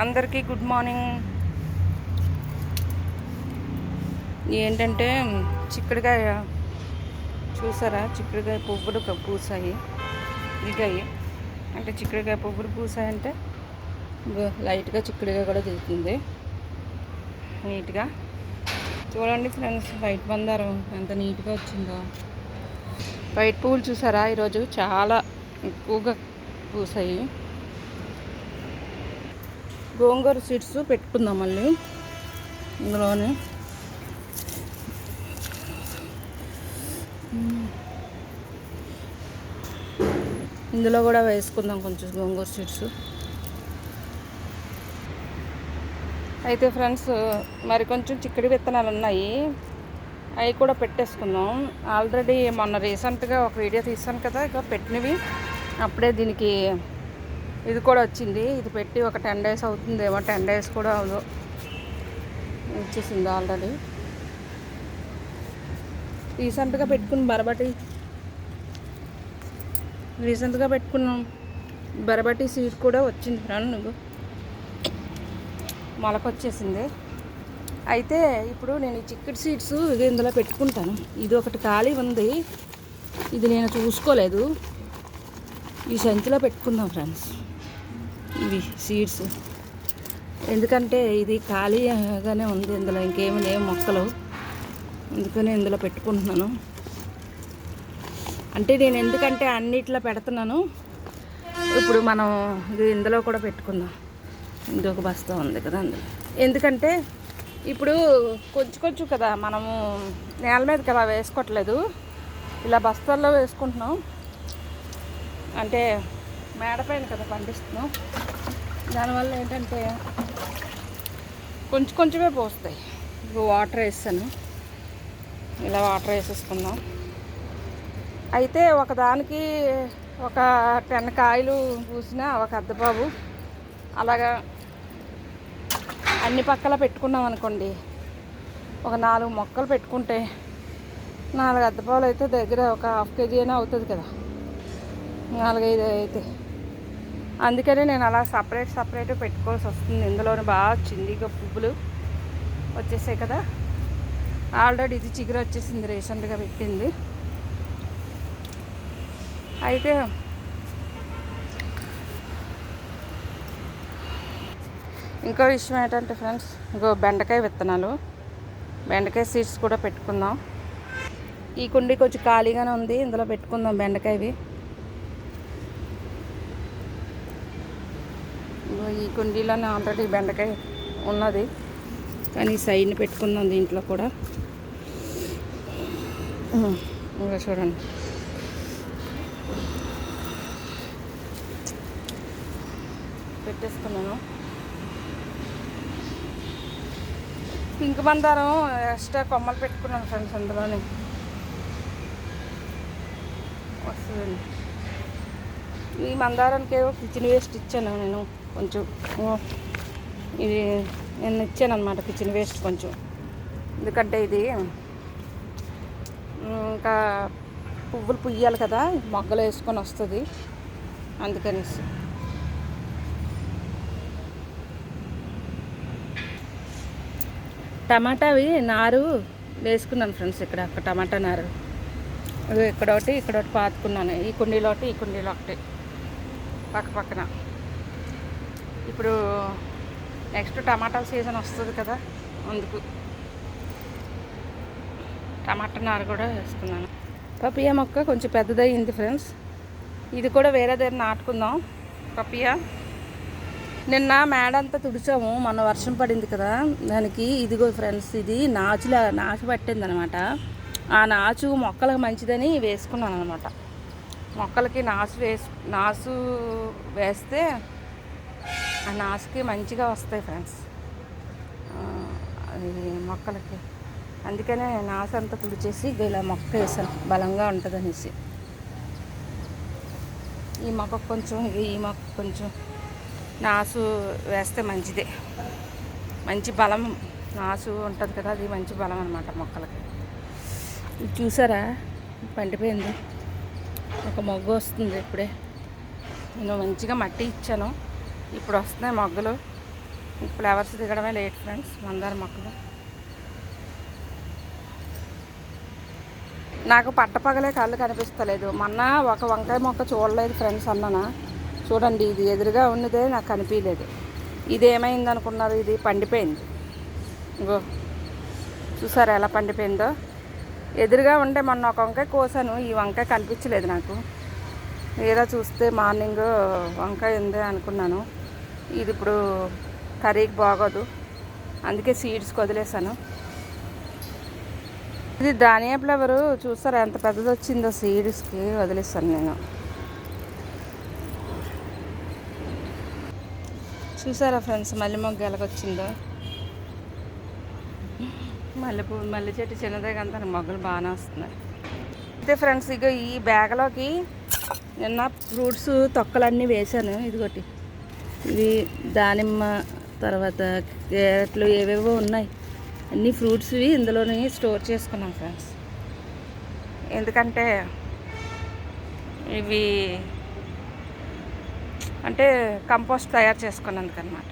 అందరికీ good morning. ఏంటంటే చిక్కుడుకాయ చూసారా? చిక్కుడుకాయ పువ్వులు పూసాయి. ఇగాయి అంటే చిక్కుడుకాయ పువ్వులు పూసాయంటే లైట్గా చిక్కుడుకాయ కూడా దిగుతుంది. నీట్గా. చూడండి ఫ్రెండ్స్ వైట్ బందారం ఎంత నీట్గా వచ్చిందో. వైట్ పువ్వులు చూసారా? ఈరోజు చాలా ఎక్కువగా పూసాయి. గోంగూర సీడ్స్ పెట్టుకుందాం మళ్ళీ ఇందులోనే. ఇందులో కూడా వేసుకుందాం కొంచెం గోంగూర సీడ్స్. అయితే ఫ్రెండ్స్ మరి కొంచెం చిక్కడి విత్తనాలు ఉన్నాయి. అవి కూడా పెట్టేసుకుందాం. ఆల్రెడీ మొన్న రీసెంట్గా ఒక వీడియో తీసాను కదా ఇక పెట్టినవి. అప్పుడే దీనికి ఇది కూడా వచ్చింది. ఇది పెట్టి ఒక టెన్ డేస్ అవుతుందేమో. టెన్ డేస్ కూడా అవదు వచ్చేసింది ఆల్రెడీ. రీసెంట్గా పెట్టుకున్న బరబటి. రీసెంట్గా పెట్టుకున్నాం బరబటి సీడ్ కూడా వచ్చింది ఫ్రెండ్ నువ్వు. మొలకొచ్చేసింది. అయితే ఇప్పుడు నేను ఈ చిక్కటి సీడ్స్ ఇది ఇందులో పెట్టుకుంటాను. ఇది ఒకటి ఖాళీ ఉంది. ఇది నేను చూసుకోలేదు. ఈ సంచిలో పెట్టుకుందాం ఫ్రెండ్స్. ఇవి సీడ్స్ ఎందుకంటే ఇది ఖాళీగానే ఉంది. ఇందులో ఇంకేమి లేవు మొక్కలు. అందుకనే ఇందులో పెట్టుకుంటున్నాను. అంటే నేను ఎందుకంటే అన్నిట్లో పెడుతున్నాను. ఇప్పుడు మనం ఇది ఇందులో కూడా పెట్టుకుందాం. ఇంకొక బస్తా ఉంది కదా అందులో. ఎందుకంటే ఇప్పుడు కొంచెం కొంచెం కదా మనము నేల మీద కదా వేసుకోవట్లేదు. ఇలా బస్తాల్లో వేసుకుంటున్నాం. అంటే మేడపైన కదా పండిస్తున్నాం. దానివల్ల ఏంటంటే కొంచెం కొంచెమే పోస్తాయి. ఇప్పుడు వాటర్ వేస్తాను. ఇలా వాటర్ వేసేసుకుందాం. అయితే ఒకదానికి ఒక టెన్ కాయలు పూసిన ఒక అద్దబాబు. అలాగా అన్ని పక్కల పెట్టుకున్నాం అనుకోండి. ఒక నాలుగు మొక్కలు పెట్టుకుంటే నాలుగు అద్దపాలు అయితే దగ్గర ఒక హాఫ్ కేజీ అయినా అవుతుంది కదా. నాలుగైదు అయితే. అందుకనే నేను అలా సపరేట్ సపరేట్ పెట్టుకోవాల్సి వస్తుంది. ఇందులోనే బాగా వచ్చింది పువ్వులు వచ్చేసాయి కదా. ఆల్రెడీ ఇది చిగురు వచ్చేసింది రీసెంట్గా పెట్టింది. అయితే ఇంకో విషయం ఏంటంటే ఫ్రెండ్స్ ఇంకో బెండకాయ విత్తనాలు. బెండకాయ సీడ్స్ కూడా పెట్టుకుందాం. ఈ కుండీ కొంచెం ఖాళీగానే ఉంది. ఇందులో పెట్టుకుందాం బెండకాయవి. ఈ కుండీలోనే ఆల్రెడీ బెండకాయ ఉన్నది. కానీ సైడ్ని పెట్టుకున్నాం దీంట్లో కూడా. ఇంకా చూడండి. పెట్టేసుకున్నాను. పింక్ మందారం ఎక్స్ట్రా కొమ్మలు పెట్టుకున్నాను ఫ్రెండ్స్ అందులోనే. వస్తుందండి ఈ మందారానికి ఏవో కిచెన్ వేస్ట్ ఇచ్చాను నేను. కొంచెం ఇది నేను ఇచ్చాను అనమాట కిచెన్ వేస్ట్ కొంచెం. ఎందుకంటే ఇది ఇంకా పువ్వులు పుయ్యాలి కదా మొగ్గలు వేసుకొని వస్తుంది. అందుకనేసి. టమాటావి నారు వేసుకున్నాను ఫ్రెండ్స్ ఇక్కడ ఒక టమాటా నారు. ఇక్కడ ఒకటి ఇక్కడ ఒకటి పాతుకున్నాను. ఈ కుండీలో ఒకటి ఈ కుండీలో ఒకటి. పక్క పక్కన. ఇప్పుడు నెక్స్ట్ టమాటాల సీజన్ వస్తుంది కదా అందుకు టమాటా నారు కూడా వేసుకున్నాను. పపియా మొక్క కొంచెం పెద్దదయ్యింది ఫ్రెండ్స్ ఇది కూడా వేరే దగ్గర నాటుకుందాం. పపియా నిన్న మేడంతా తుడిచాము మొన్న వర్షం పడింది కదా దానికి ఇదిగో ఫ్రెండ్స్ ఇది నాచులా నాచు పట్టింది అనమాట ఆ నాచు మొక్కలకు మంచిదని వేసుకున్నాను అనమాట మొక్కలకి నాచు వేసు నాసు వేస్తే ఆ నాసుకి మంచిగా వస్తాయి ఫ్రెండ్స్. అది మొక్కలకి. అందుకనే నాసు అంతా తుడిచేసి ఇలా మొక్క వేసాను. బలంగా ఉంటుంది అనేసి ఈ మొక్క కొంచెం ఈ మొక్క కొంచెం నాసు వేస్తే మంచిదే. మంచి బలం నాసు ఉంటుంది కదా అది మంచి బలం అనమాట మొక్కలకి. ఇది చూసారా? పండిపోయింది. ఒక మొగ్గు వస్తుంది ఇప్పుడే. నేను మంచిగా మట్టి ఇచ్చాను. ఇప్పుడు వస్తున్నాయి మొగ్గలు. ఫ్లవర్స్ దిగడమే లేట్ ఫ్రెండ్స్ మందార మొక్కలు. నాకు పట్టపగలే కళ్ళు కనిపిస్తలేదు. మొన్న ఒక వంకాయ మొక్క చూడలేదు ఫ్రెండ్స్ అన్నానా? చూడండి ఇది ఎదురుగా ఉన్నదే నాకు కనిపించలేదు ఇది ఏమైంది అనుకున్నారు? ఇది పండిపోయింది. ఇంకో చూసారా ఎలా పండిపోయిందో? ఎదురుగా ఉండే మొన్న ఒక వంకాయ కోసాను. ఈ వంకాయ కనిపించలేదు నాకు. ఏదో చూస్తే మార్నింగ్ వంకాయ ఉంది అనుకున్నాను. ఇది ఇప్పుడు కర్రీకి బాగోదు. అందుకే సీడ్స్కి వదిలేసాను ఇది ధానియా ఫ్లవరు చూసారా ఎంత పెద్దది వచ్చిందో సీడ్స్కి వదిలేస్తాను నేను. చూసారా ఫ్రెండ్స్ మల్లె మొగ్గ ఎలాగొచ్చిందో? మల్లెపూ మల్లె చెట్టు చిన్నదే కానీ మొగ్గలు బాగానే వస్తున్నాయి. అయితే ఫ్రెండ్స్ ఇక ఈ బ్యాగ్లోకి నిన్న ఫ్రూట్స్ తొక్కలన్నీ వేశాను. ఇదిగోటి. ఇవి దానిమ్మ తర్వాత క్యారెట్లు ఏవేవో ఉన్నాయి. అన్ని ఫ్రూట్స్వి ఇందులోనే స్టోర్ చేసుకున్నాం ఫ్రెండ్స్. ఎందుకంటే ఇవి అంటే కంపోస్ట్ తయారు చేసుకున్నందుకు అనమాట